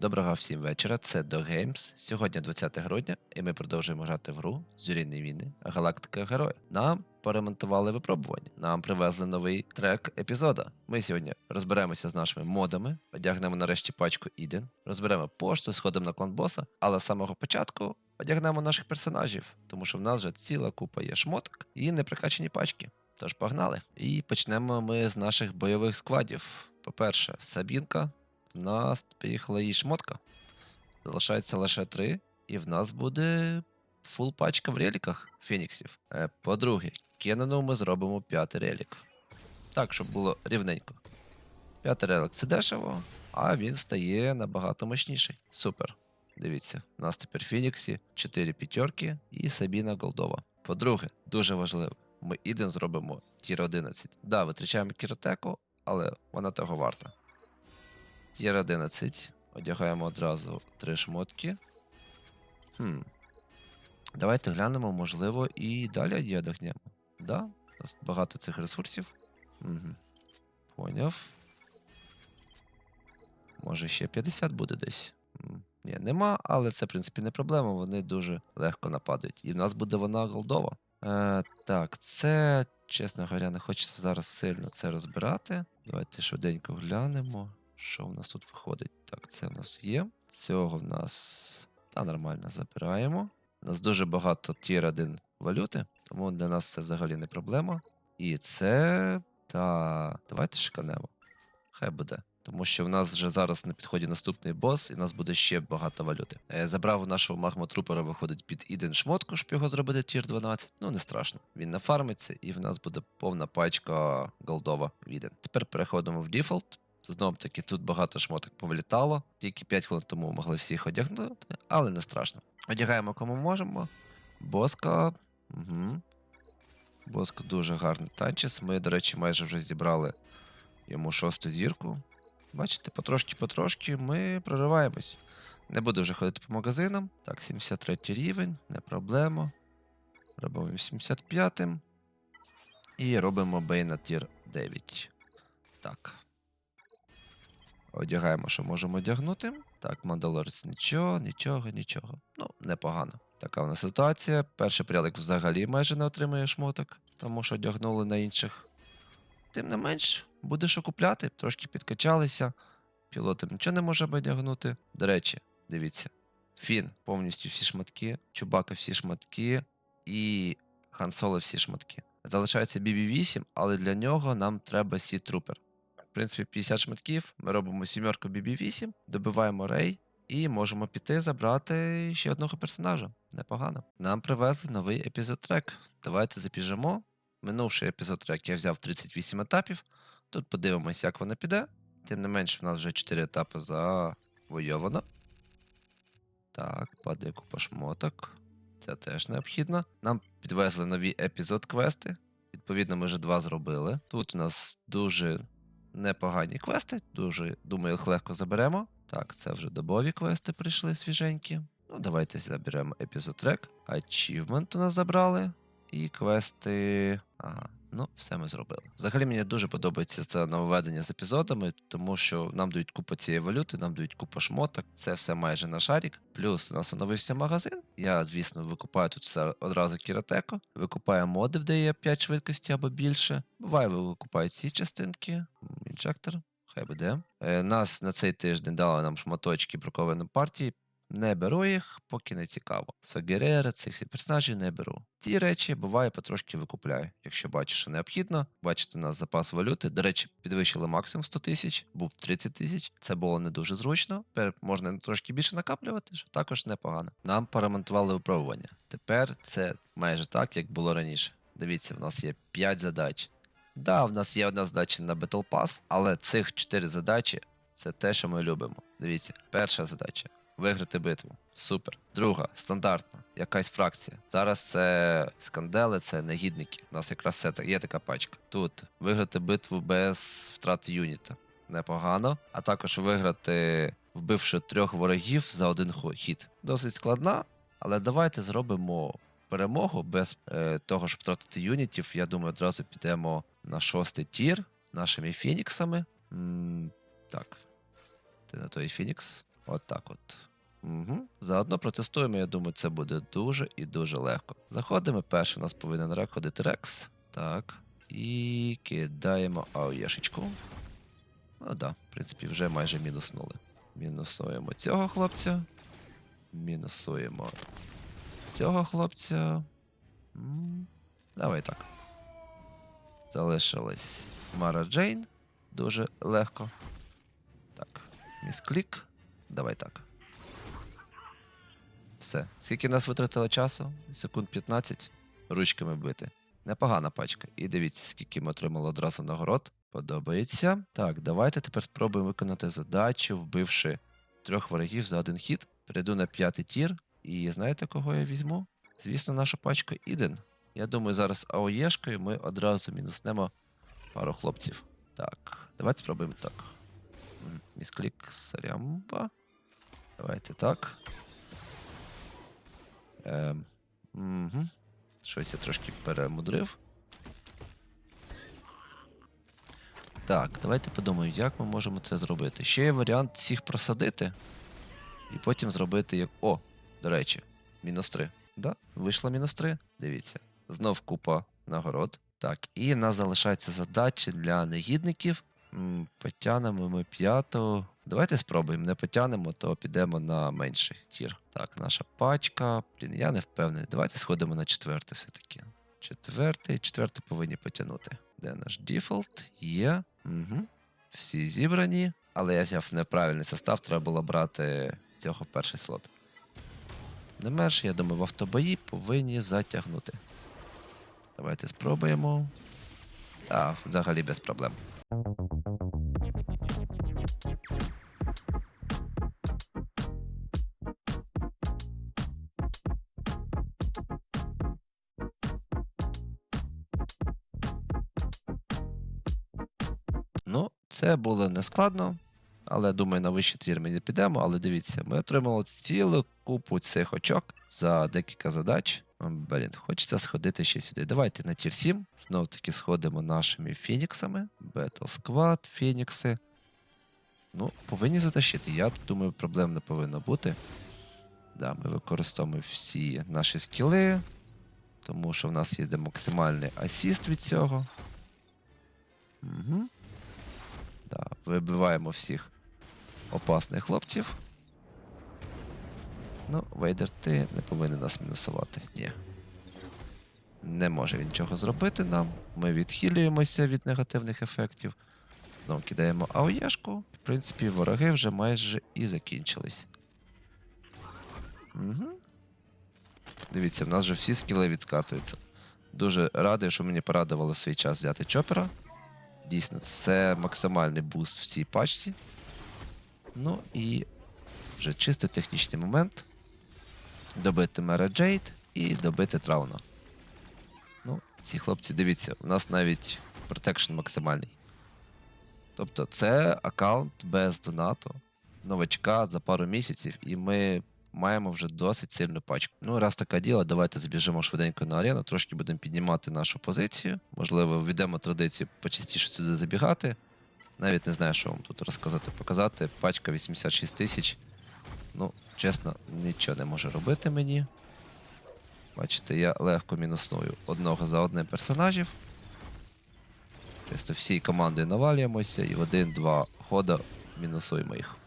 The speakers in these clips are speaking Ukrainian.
Доброго всім вечора, це Do Games. Сьогодні 20 грудня, і ми продовжуємо грати в гру Зоряні війни Галактика Героя. Нам поремонтували випробування. Нам привезли новий трек епізода. Ми сьогодні розберемося з нашими модами, одягнемо нарешті пачку Іден, розберемо пошту, сходимо на клан боса, але з самого початку одягнемо наших персонажів, тому що в нас вже ціла купа є шмоток і неприкачені пачки. Тож погнали. І почнемо ми з наших бойових складів. По-перше, Сабінка, нас поїхала її шмотка. Залишається лише три, і в нас буде фул пачка в реліках Феніксів. Е, По-друге, Кенону ми зробимо п'ятий релік. Так, щоб було рівненько. П'ятий релік це дешево, а він стає набагато мощніший. Супер. Дивіться, у нас тепер Феніксі, 4 п'ятерки і Сабіна Голдова. По-друге, дуже важливо, ми Іден зробимо тір 11. Да, витрачаємо кіротеку, але вона того варта. Тір 11. Одягаємо одразу три шмотки. Хм. Давайте глянемо, можливо, і далі одягнемо. Да? У нас багато цих ресурсів. Угу. Поняв. Може ще 50 буде десь. Ні, нема, але це, в принципі, не проблема, вони дуже легко нападають. І в нас буде вона голдова. Е, так, це, чесно говоря, не хочеться зараз сильно це розбирати. Давайте швиденько глянемо. Що в нас тут виходить? Так, це в нас є. Цього в нас. Та нормально забираємо. У нас дуже багато тір 1 валюти, тому для нас це взагалі не проблема. І це. Та. Давайте шиканемо. Хай буде. Тому що в нас вже зараз на підході наступний бос, і в нас буде ще багато валюти. Е, забрав у нашого магмотрупера, виходить під іден шмотку, щоб його зробити тір 12. Ну не страшно. Він нафармиться, і в нас буде повна пачка голдова віден. Тепер переходимо в дефолт. Знов таки тут багато шмоток повилітало. Тільки 5 хвилин тому могли всіх одягнути, але не страшно. Одягаємо кому можемо. Боска. Угу. Боска дуже гарний танчес. Ми, до речі, майже вже зібрали йому шосту зірку. Бачите, потрошки-потрошки ми прориваємось. Не буду вже ходити по магазинам. Так, 73 рівень, не проблема. Робимо 85 І робимо бей на тір 9. Так. Одягаємо, що можемо одягнути. Так, Мандалорець нічого, нічого, нічого. Ну, непогано. Така в нас ситуація. Перший прялик взагалі майже не отримує шмоток, тому що одягнули на інших. Тим не менш, буде що купляти, трошки підкачалися. Пілотом нічого не можемо одягнути. До речі, дивіться. Фін повністю всі шматки, Чубака всі шматки і Хансоло всі шматки. Залишається BB-8, але для нього нам треба Сі Трупер. В принципі, 50 шматків, ми робимо сімерку BB-8, добиваємо рей і можемо піти забрати ще одного персонажа. Непогано. Нам привезли новий епізод трек. Давайте запіжемо. Минувший епізод трек я взяв 38 етапів. Тут подивимось, як воно піде. Тим не менш, в нас вже 4 етапи завойовано. Так, падає купа шмоток. Це теж необхідно. Нам підвезли нові епізод квести. Відповідно, ми вже два зробили. Тут у нас дуже непогані квести, дуже, думаю, їх легко заберемо. Так, це вже добові квести прийшли свіженькі. Ну, давайте заберемо епізод трек. Ачівмент у нас забрали. І квести. Ага, ну, все ми зробили. Взагалі мені дуже подобається це нововведення з епізодами, тому що нам дають купу цієї валюти, нам дають купу шмоток, це все майже на шарік. Плюс у нас оновився магазин. Я, звісно, викупаю тут все одразу кіротеку, викупаю моди, де є 5 швидкості або більше. Буває, викупаю ці частинки. Інжектор. Хай буде. Е, нас на цей тиждень дали нам шматочки бракованої партії. Не беру їх, поки не цікаво. Согерера, цих всіх персонажів не беру. Ті речі буває потрошки викупляю, якщо бачу, що необхідно. Бачите, у нас запас валюти. До речі, підвищили максимум 100 тисяч, був 30 тисяч. Це було не дуже зручно. Тепер можна трошки більше накаплювати, що також непогано. Нам поремонтували випробування. Тепер це майже так, як було раніше. Дивіться, в нас є 5 задач. Да, в нас є одна задача на Battle Pass, але цих 4 задачі це те, що ми любимо. Дивіться, перша задача виграти битву. Супер. Друга, стандартна, якась фракція. Зараз це скандали, це негідники. У нас якраз це є така пачка. Тут виграти битву без втрати юніта. Непогано. А також виграти, вбивши трьох ворогів за один хід. Досить складна, але давайте зробимо перемогу без е, того, щоб втратити юнітів. Я думаю, одразу підемо на шостий тір нашими фініксами. М, так. Ти на той Фінікс. От так от. Угу. Заодно протестуємо, я думаю, це буде дуже і дуже легко. Заходимо, перший у нас повинен рек ходити Рекс. Так. І кидаємо АОЄшечку. Ну да, в принципі, вже майже мінуснули. Мінусуємо цього хлопця. Мінусуємо цього хлопця. Давай так. Залишилась Мара Джейн. Дуже легко. Так, місклік. Давай так. Все. Скільки нас витратило часу? Секунд 15. Ручками бити. Непогана пачка. І дивіться, скільки ми отримали одразу нагород. Подобається. Так, давайте тепер спробуємо виконати задачу, вбивши трьох ворогів за один хід. Перейду на п'ятий тір. І знаєте, кого я візьму? Звісно, нашу пачку Іден. Я думаю, зараз АОЄшкою ми одразу мінуснемо пару хлопців. Так, давайте спробуємо так. Місклік Сарямба. Давайте так. Ем, угу. Щось я трошки перемудрив. Так, давайте подумаємо, як ми можемо це зробити. Ще є варіант всіх просадити. І потім зробити як. О, до речі, мінус 3. Да, вийшло мінус 3. Дивіться. Знов купа нагород. Так, і нас залишається задача для негідників. М, Потягнемо ми п'ятого. Давайте спробуємо. Не потягнемо, то підемо на менший тір. Так, наша пачка. Блін, я не впевнений. Давайте сходимо на четвертий все-таки. Четвертий, четвертий повинні потягнути. Де наш дефолт? Є. Угу. Всі зібрані. Але я взяв неправильний состав, треба було брати цього перший слот. Не менше, я думаю, в автобої повинні затягнути. Давайте спробуємо. А, взагалі без проблем. Це було нескладно, але думаю, на вищий тір ми не підемо. Але дивіться, ми отримали цілу купу цих очок за декілька задач. Блін, хочеться сходити ще сюди. Давайте на тір 7. Знов таки сходимо нашими фініксами. Battle Squad, фінікси. Ну, повинні затащити. Я думаю, проблем не повинно бути. Да, ми використовуємо всі наші скіли, тому що в нас є максимальний асіст від цього. Угу. Да, вибиваємо всіх опасних хлопців. Ну, Вейдер, ти не повинен нас мінусувати. Ні. Не може він нічого зробити нам. Ми відхилюємося від негативних ефектів. Знову кидаємо АОЄшку. В принципі, вороги вже майже і закінчились. Угу. Дивіться, в нас вже всі скіли відкатуються. Дуже радий, що мені порадували в свій час взяти чопера. Дійсно, це максимальний буст в цій пачці. Ну і вже чисто технічний момент. Добити Мера Джейд і добити Трауна. Ну, ці хлопці, дивіться, у нас навіть протекшн максимальний. Тобто це аккаунт без донату, новачка за пару місяців, і ми маємо вже досить сильну пачку. Ну, раз таке діло, давайте забіжимо швиденько на арену, трошки будемо піднімати нашу позицію. Можливо, введемо традицію почастіше сюди забігати. Навіть не знаю, що вам тут розказати, показати. Пачка 86 тисяч. Ну, чесно, нічого не може робити мені. Бачите, я легко мінусную одного за одним персонажів. Чисто всією командою навалюємося і в один-два хода мінусуємо їх.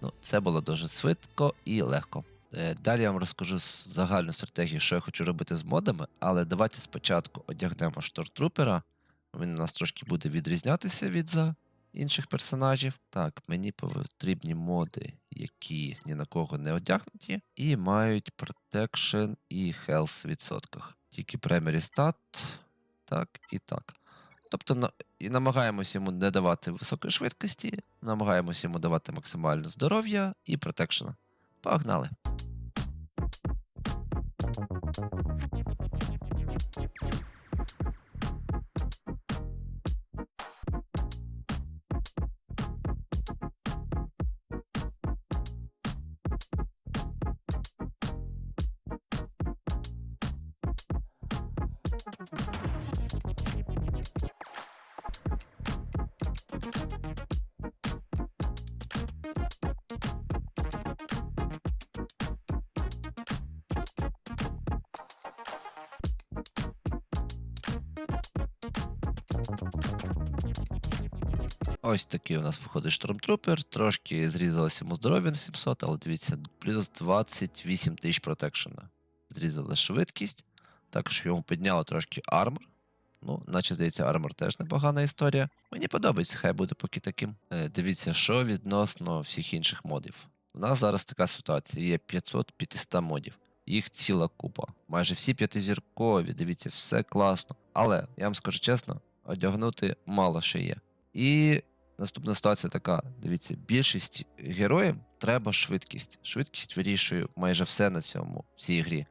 Ну, це було дуже швидко і легко. Е, Далі я вам розкажу загальну стратегію, що я хочу робити з модами, але давайте спочатку одягнемо штортрупера. Він у нас трошки буде відрізнятися від за інших персонажів. Так, мені потрібні моди, які ні на кого не одягнуті, і мають protection і health в відсотках. Тільки primary stat, так і так. Тобто і намагаємось йому не давати високої швидкості, намагаємось йому давати максимальне здоров'я і протекшн. Погнали! Ось такий у нас виходить штормтрупер. Трошки зрізалося йому здоров'я на 700, але дивіться, плюс 28 тисяч протекшена. Зрізали швидкість. Також йому підняло трошки армор. Ну, наче здається, армор теж непогана історія. Мені подобається, хай буде поки таким. Е, дивіться, що відносно всіх інших модів. У нас зараз така ситуація: є 500-500 модів. Їх ціла купа. Майже всі п'ятизіркові, дивіться, все класно. Але я вам скажу чесно, одягнути мало ще є. І наступна ситуація така: дивіться, більшість героїв треба швидкість. Швидкість вирішує майже все на цьому, цій грі.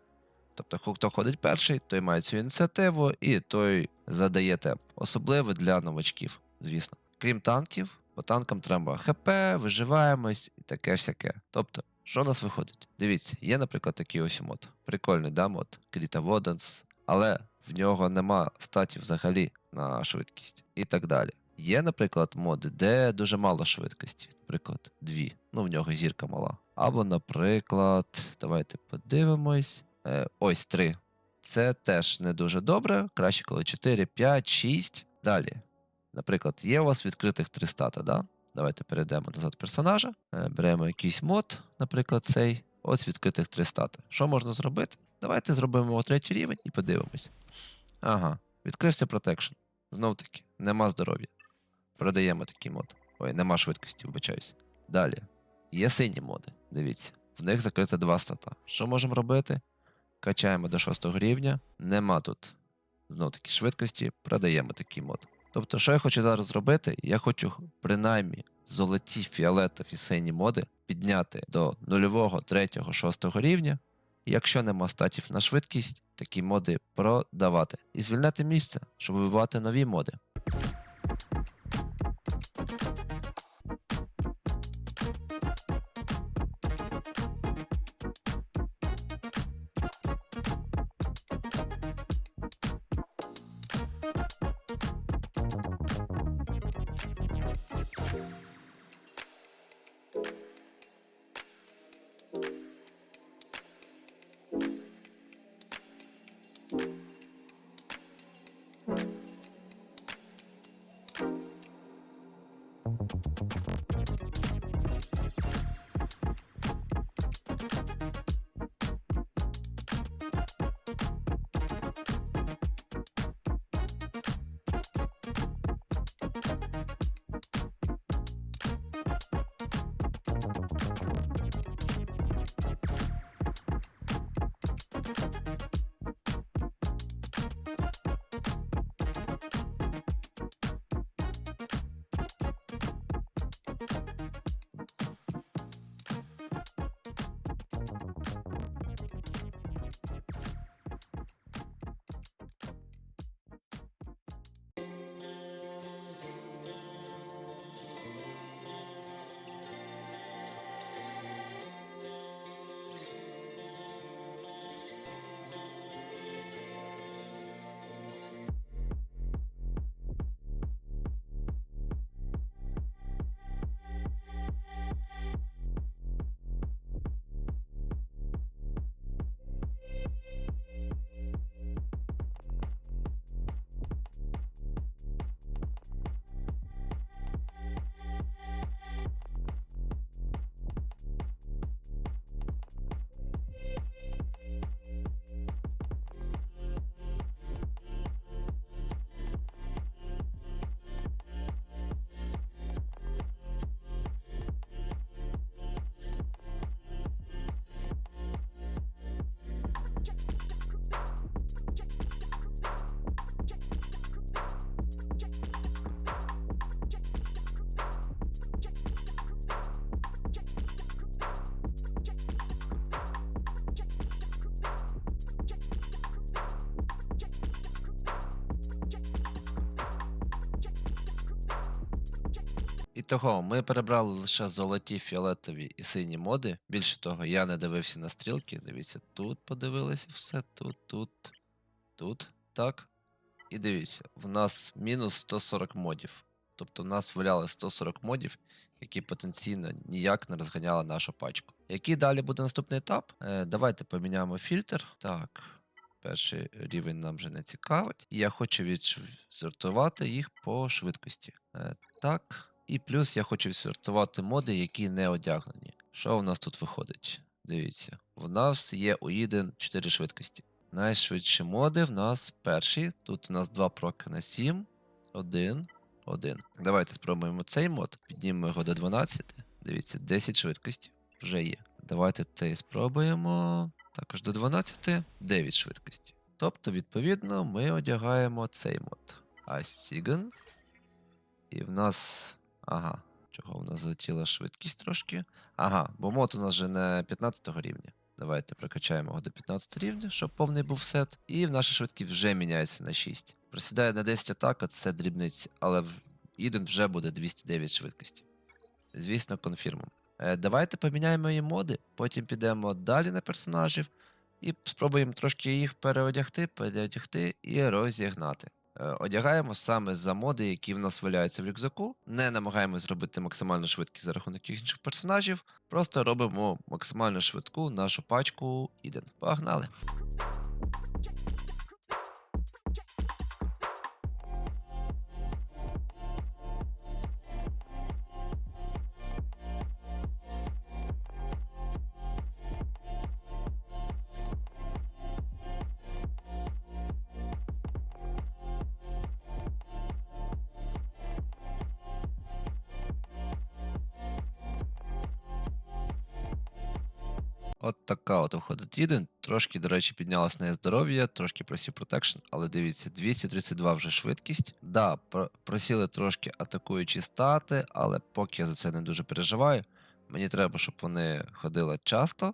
Тобто, хто- хто ходить перший, той має цю ініціативу, і той задає темп. Особливо для новачків, звісно. Крім танків, по танкам треба ХП, виживаємось і таке всяке. Тобто, що у нас виходить? Дивіться, є, наприклад, такий ось мод. Прикольний, да, мод, Кріта Воденс, але в нього нема статів взагалі на швидкість і так далі. Є, наприклад, моди, де дуже мало швидкості, наприклад, дві. Ну, в нього зірка мала. Або, наприклад, давайте подивимось. Е, ось три. Це теж не дуже добре. Краще, коли 4, 5, 6. Далі. Наприклад, є у вас відкритих три стата, да? Давайте перейдемо назад персонажа. Е, беремо якийсь мод, наприклад, цей. Ось відкритих три стати. Що можна зробити? Давайте зробимо третій рівень і подивимось. Ага, відкрився протекшн. Знов таки, нема здоров'я. Продаємо такий мод. Ой, нема швидкості, вибачаюсь. Далі. Є сині моди. Дивіться. В них закрито два стата. Що можемо робити? Качаємо до 6 рівня. Нема тут знов таки швидкості, продаємо такий мод. Тобто, що я хочу зараз зробити? Я хочу принаймні золоті фіолетові сині моди підняти до нульового, третього, шостого рівня. Якщо нема статів на швидкість, такі моди продавати. І звільняти місце, щоб вибивати нові моди. Того, ми перебрали лише золоті, фіолетові і сині моди. Більше того, я не дивився на стрілки. Дивіться, тут подивилися все, тут, тут, тут, так. І дивіться, в нас мінус 140 модів. Тобто в нас валяли 140 модів, які потенційно ніяк не розганяли нашу пачку. Який далі буде наступний етап? Е, давайте поміняємо фільтр. Так. перший рівень нам вже не цікавить. Я хочу відсортувати їх по швидкості. Е, так. І плюс я хочу відсортувати моди, які не одягнені. Що в нас тут виходить? Дивіться, в нас є у Eden 4 швидкості. Найшвидші моди в нас перші. Тут у нас два проки на 7. Один. Один. Давайте спробуємо цей мод. Піднімемо його до 12. Дивіться, 10 швидкості вже є. Давайте цей спробуємо. Також до 12, 9 швидкості. Тобто, відповідно, ми одягаємо цей мод. Асіген. І в нас. Ага. Чого в нас залетіла швидкість трошки? Ага, бо мод у нас вже не 15 рівня. Давайте прокачаємо його до 15 рівня, щоб повний був сет. І наша швидкість вже міняється на 6. Просідає на 10 атак, це дрібниці, але в Іден вже буде 209 швидкості. Звісно, конфірмом. Е, давайте поміняємо її моди, потім підемо далі на персонажів і спробуємо трошки їх переодягти, переодягти і розігнати. Е, Одягаємо саме за моди, які в нас валяються в рюкзаку. Не намагаємось зробити максимально швидкі за рахунок інших персонажів. Просто робимо максимально швидку нашу пачку Іден. Погнали! От така от виходить Іден. Трошки, до речі, піднялось на здоров'я, трошки просів протекшн, але дивіться, 232 вже швидкість. Да, просіли трошки атакуючі стати, але поки я за це не дуже переживаю. Мені треба, щоб вони ходили часто,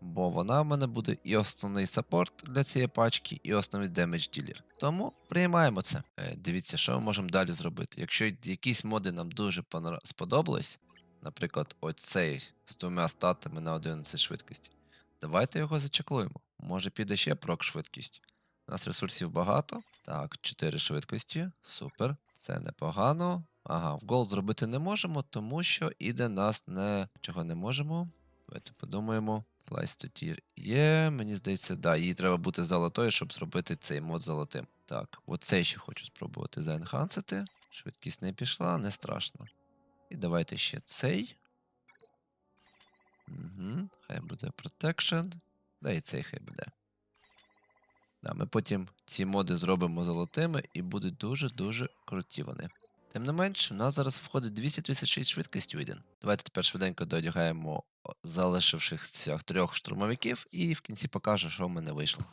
бо вона в мене буде і основний саппорт для цієї пачки, і основний демедж ділер. Тому приймаємо це. Е, дивіться, що ми можемо далі зробити. Якщо якісь моди нам дуже сподобались, наприклад, оцей з двома статами на 11 швидкості. Давайте його зачеклуємо. Може піде ще прок швидкість. У нас ресурсів багато. Так, 4 швидкості. Супер. Це непогано. Ага, в гол зробити не можемо, тому що іде нас не. Чого не можемо? Давайте подумаємо. Slice to tier є. Мені здається, да, їй треба бути золотою, щоб зробити цей мод золотим. Так, оцей ще хочу спробувати заенхансити. Швидкість не пішла, не страшно. І давайте ще цей. Угу, хай буде Protection. Да і цей хай буде. Да, ми потім ці моди зробимо золотими і будуть дуже-дуже круті вони. Тим не менш, в нас зараз входить 236 швидкість один. Давайте тепер швиденько доодягаємо о, залишившихся трьох штурмовиків і в кінці покажу, що в мене вийшло.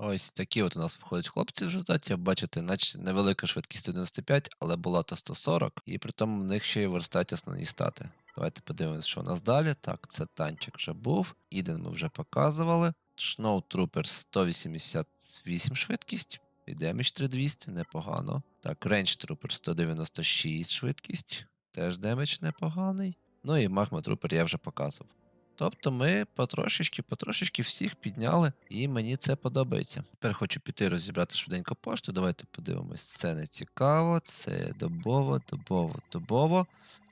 Ось такі от у нас виходять хлопці в результаті. Бачите, наче невелика швидкість 95, але була то 140, і при тому в них ще й верстаті основні стати. Давайте подивимось, що у нас далі. Так, це танчик вже був. Іден ми вже показували. Snow Trooper 188 швидкість. І демедж 3200, непогано. Так, Range Trooper 196 швидкість. Теж демедж непоганий. Ну і Magma Trooper я вже показував. Тобто ми потрошечки, потрошечки всіх підняли, і мені це подобається. Тепер хочу піти розібрати швиденько пошту. Давайте подивимось. Це не цікаво, це добово, добово, добово.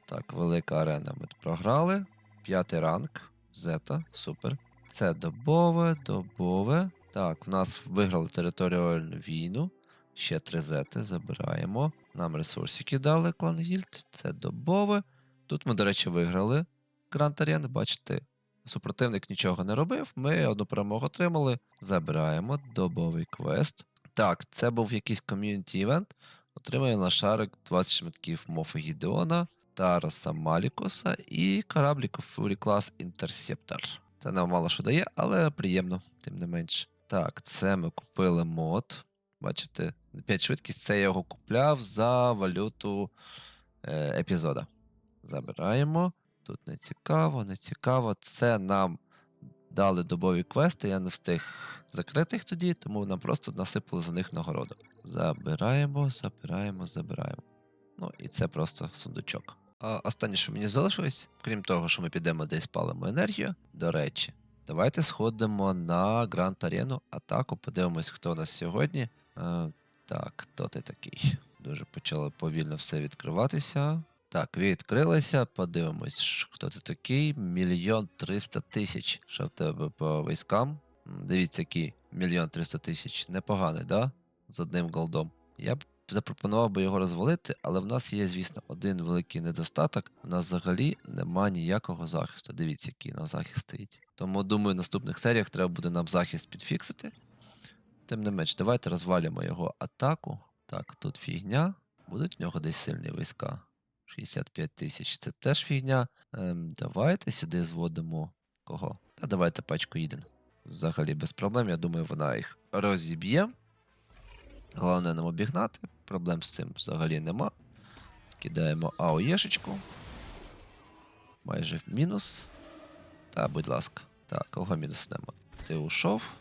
Так, велика арена ми програли. П'ятий ранг. Зета, супер. Це добове, добове. Так, в нас виграли територіальну війну. Ще три зети забираємо. Нам ресурсики дали клан Гільд. Це добове. Тут ми, до речі, виграли Гранд Арени. Бачите, супротивник нічого не робив. Ми одну перемогу отримали. Забираємо добовий квест. Так, це був якийсь ком'юніті івент. Отримаємо на шарик 20 шматків Мофа Гідеона, Тараса Малікоса і корабліку Fury Class Interceptor. Це нам мало що дає, але приємно, тим не менш. Так, це ми купили мод. Бачите, 5 швидкість, це я його купляв за валюту е, епізода. Забираємо. Тут не цікаво, не цікаво. Це нам дали добові квести, я не встиг закрити їх тоді, тому нам просто насипали за них нагороду. Забираємо, забираємо, забираємо. Ну і це просто сундучок. А останнє, що мені залишилось, крім того, що ми підемо десь палимо енергію, до речі, давайте сходимо на Гранд Арену атаку, подивимось, хто у нас сьогодні. Е, так, хто ти такий? Дуже почало повільно все відкриватися. Так, відкрилося, подивимось, хто ти такий. Мільйон триста тисяч. Що в тебе по військам? Дивіться, який мільйон триста тисяч. Непоганий, да? З одним голдом. Я б запропонував би його розвалити, але в нас є, звісно, один великий недостаток. У нас взагалі нема ніякого захисту. Дивіться, який на захист стоїть. Тому думаю, в наступних серіях треба буде нам захист підфіксити. Тим не менш, давайте розвалимо його атаку. Так, тут фігня. Будуть в нього десь сильні війська. 65 тисяч. Це теж фігня. Ем, давайте сюди зводимо кого? Та давайте пачку їден. Взагалі без проблем. Я думаю, вона їх розіб'є. Головне нам обігнати. Проблем з цим взагалі нема. Кидаємо АОЄшечку. Майже в мінус. Та, будь ласка. Так, кого мінус нема? Ти ушов.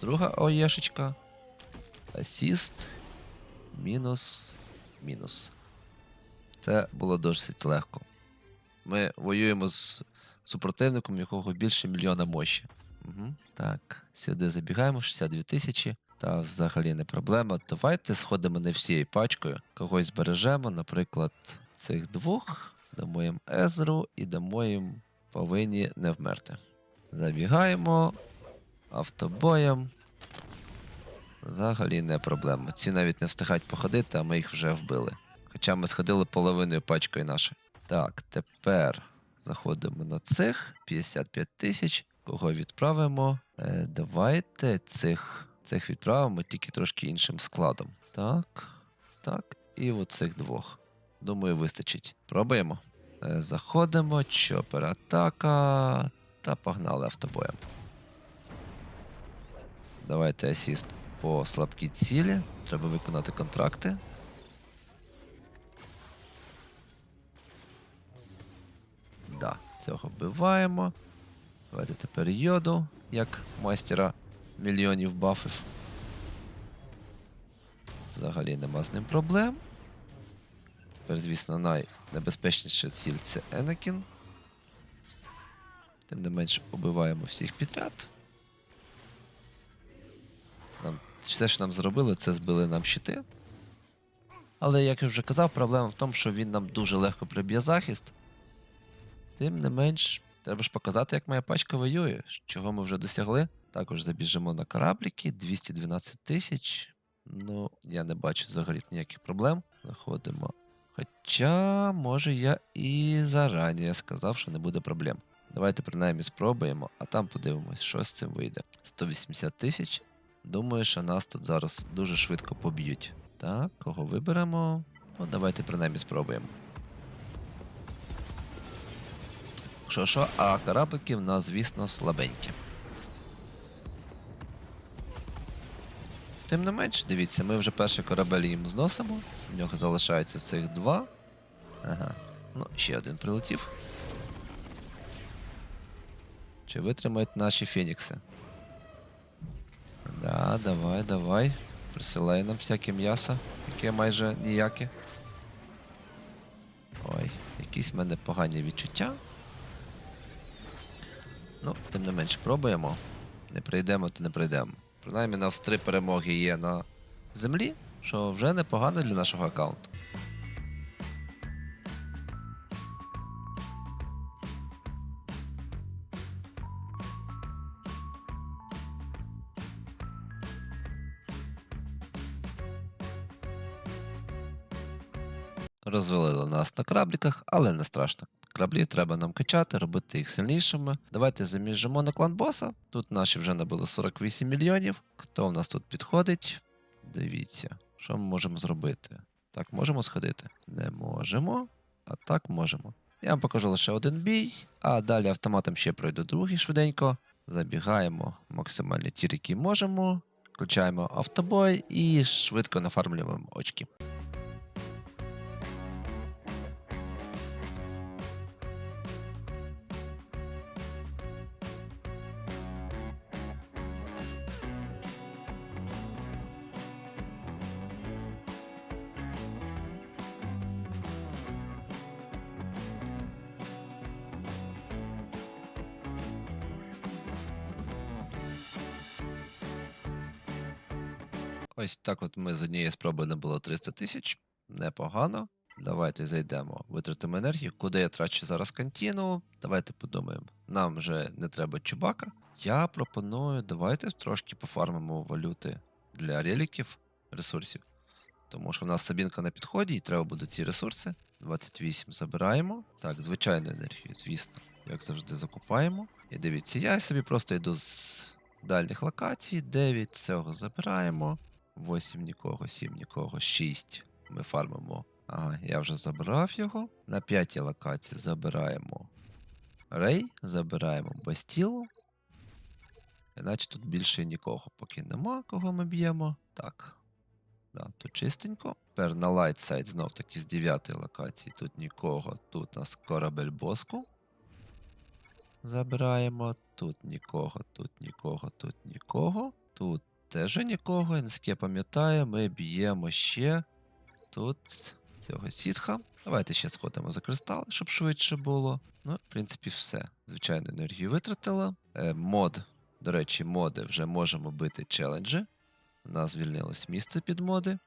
Друга АОЄшечка. Асіст. Мінус. Мінус. Це було досить легко. Ми воюємо з супротивником, якого більше мільйона мощі. Угу. Так, сюди забігаємо, 62 тисячі. Та взагалі не проблема. Давайте сходимо не всією пачкою. Когось збережемо, наприклад, цих двох. Дамо їм Езру і дамо їм повинні не вмерти. Забігаємо автобоєм. Взагалі не проблема. Ці навіть не встигають походити, а ми їх вже вбили. Хоча ми сходили половиною пачкою нашої. Так, тепер заходимо на цих 55 тисяч. Кого відправимо? Е, давайте цих, цих відправимо тільки трошки іншим складом. Так, так, і оцих двох. Думаю, вистачить. Пробуємо. Е, заходимо, чопер атака. Та погнали автобоєм. Давайте асіст по слабкій цілі. Треба виконати контракти. Цього вбиваємо. Давайте тепер йоду, як майстера мільйонів бафів. Взагалі нема з ним проблем. Тепер, звісно, найнебезпечніша ціль це Енакін. Тим не менш убиваємо всіх підряд. Нам, все, що нам зробили, це збили нам щити. Але, як я вже казав, проблема в тому, що він нам дуже легко приб'є захист. Тим не менш, треба ж показати, як моя пачка воює, чого ми вже досягли. Також забіжимо на корабліки, 212 тисяч. Ну, я не бачу взагалі ніяких проблем. Заходимо. Хоча, може, я і зарані сказав, що не буде проблем. Давайте принаймні спробуємо, а там подивимось, що з цим вийде. 180 тисяч. Думаю, що нас тут зараз дуже швидко поб'ють. Так, кого виберемо? Ну, давайте принаймні спробуємо. Що що, а кораблики в нас, звісно, слабенькі. Тим не менш, дивіться, ми вже перший корабель їм зносимо. У нього залишається цих два. Ага. Ну, ще один прилетів. Чи витримають наші фенікси? Да, давай, давай. Присилай нам всяке м'ясо, яке майже ніяке. Ой, якісь в мене погані відчуття. Ну, тим не менш, пробуємо. Не прийдемо, то не прийдемо. Принаймні, нас три перемоги є на землі, що вже непогано для нашого аккаунту. Нас на корабліках, але не страшно. Кораблі треба нам качати, робити їх сильнішими. Давайте заміжемо на клан боса. Тут наші вже набили 48 мільйонів. Хто в нас тут підходить? Дивіться, що ми можемо зробити. Так, можемо сходити? Не можемо. А так можемо. Я вам покажу лише один бій, а далі автоматом ще пройду другий швиденько. Забігаємо максимальні тір, які можемо. Включаємо автобой і швидко нафармлюємо очки. Ось так от ми з однієї спроби набили 300 тисяч. Непогано. Давайте зайдемо, витратимо енергію. Куди я трачу зараз кантіну? Давайте подумаємо. Нам вже не треба чубака. Я пропоную, давайте трошки пофармимо валюти для реліків, ресурсів. Тому що в нас сабінка на підході і треба буде ці ресурси. 28 забираємо. Так, звичайну енергію, звісно, як завжди, закупаємо. І дивіться, я собі просто йду з дальніх локацій. 9 цього забираємо. 8 нікого, 7 нікого, 6. Ми фармимо. Ага, я вже забрав його. На п'ятій локації забираємо Рей, забираємо Бастілу. Іначе тут більше нікого поки нема, кого ми б'ємо. Так. Да, тут чистенько. Тепер на лайтсайд знов таки з 9 локації. Тут нікого. Тут у нас корабель боску. Забираємо. Тут нікого, тут нікого, тут нікого. Тут теж нікого. Наскільки я пам'ятаю, ми б'ємо ще тут цього сітха. Давайте ще сходимо за кристал, щоб швидше було. Ну, в принципі, все. Звичайно, енергію витратила. Е, мод, до речі, моди вже можемо бити челенджі. У нас звільнилось місце під моди.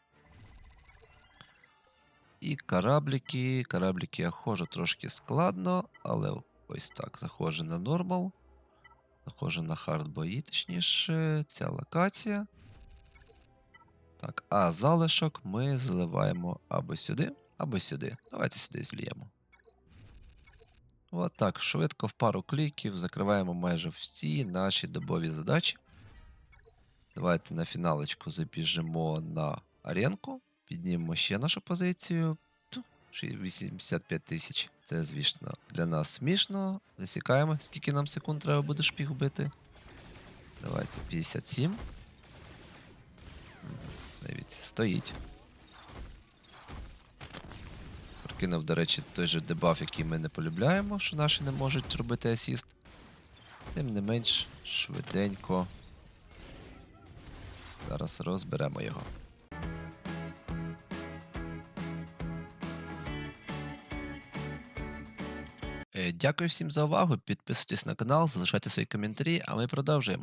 І корабліки. Корабліки я ходжу трошки складно, але ось так. Заходжу на нормал. Заходжу на хардбої, точніше, ця локація. Так, а залишок ми зливаємо або сюди, або сюди. Давайте сюди зліємо. От так, швидко в пару кліків закриваємо майже всі наші добові задачі. Давайте на фіналочку забіжимо на аренку, піднімемо ще нашу позицію. Ту, 85 тисяч. Це, звісно, для нас смішно. Засікаємо, скільки нам секунд треба буде шпіг бити. Давайте 57. Дивіться, стоїть. Прокинув, до речі, той же дебаф, який ми не полюбляємо, що наші не можуть робити асіст. Тим не менш, швиденько. Зараз розберемо його. Дякую всім за увагу. Підписуйтесь на канал, залишайте свої коментарі, а ми продовжуємо.